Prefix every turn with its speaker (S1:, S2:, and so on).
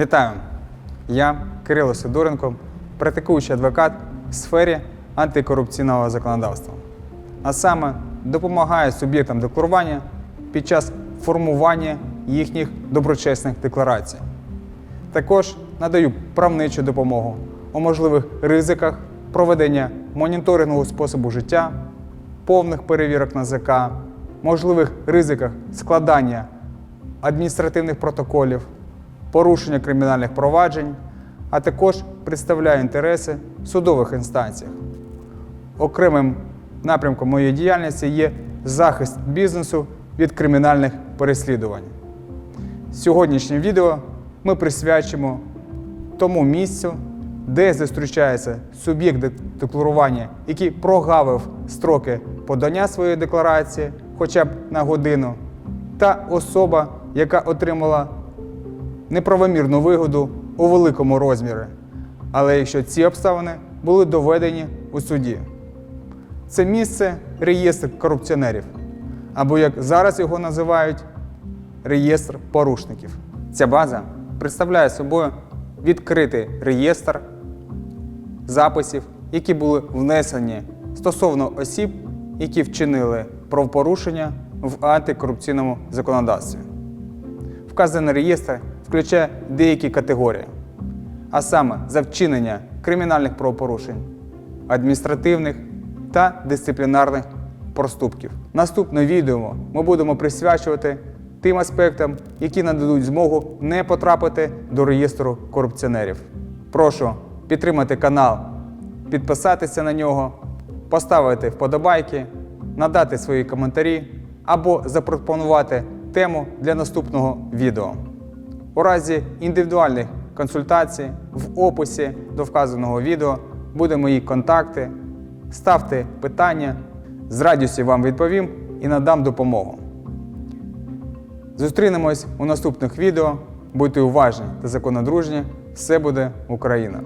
S1: Вітаю! Я Кирило Сидоренко, практикуючий адвокат в сфері антикорупційного законодавства. А саме допомагаю суб'єктам декларування під час формування їхніх доброчесних декларацій. Також надаю правничу допомогу у можливих ризиках проведення моніторингу способу життя, повних перевірок НАЗК, можливих ризиках складання адміністративних протоколів, порушення кримінальних проваджень, а також представляю інтереси в судових інстанціях. Окремим напрямком моєї діяльності є захист бізнесу від кримінальних переслідувань. Сьогоднішнє відео ми присвячимо тому місцю, де зустрічається суб'єкт декларування, який прогавив строки подання своєї декларації хоча б на годину, та особа, яка отримала неправомірну вигоду у великому розмірі, але якщо ці обставини були доведені у суді. Це місце реєстр корупціонерів, або як зараз його називають реєстр порушників. Ця база представляє собою відкритий реєстр записів, які були внесені стосовно осіб, які вчинили правопорушення в антикорупційному законодавстві. Вказаний реєстр включає деякі категорії, а саме за вчинення кримінальних правопорушень, адміністративних та дисциплінарних проступків. Наступне відео ми будемо присвячувати тим аспектам, які нададуть змогу не потрапити до реєстру корупціонерів. Прошу підтримати канал, підписатися на нього, поставити вподобайки, надати свої коментарі або запропонувати тему для наступного відео. У разі індивідуальних консультацій в описі до вказаного відео буде мої контакти. Ставте питання, з радістю вам відповім і надам допомогу. Зустрінемось у наступних відео. Будьте уважні та законодружні. Все буде Україна!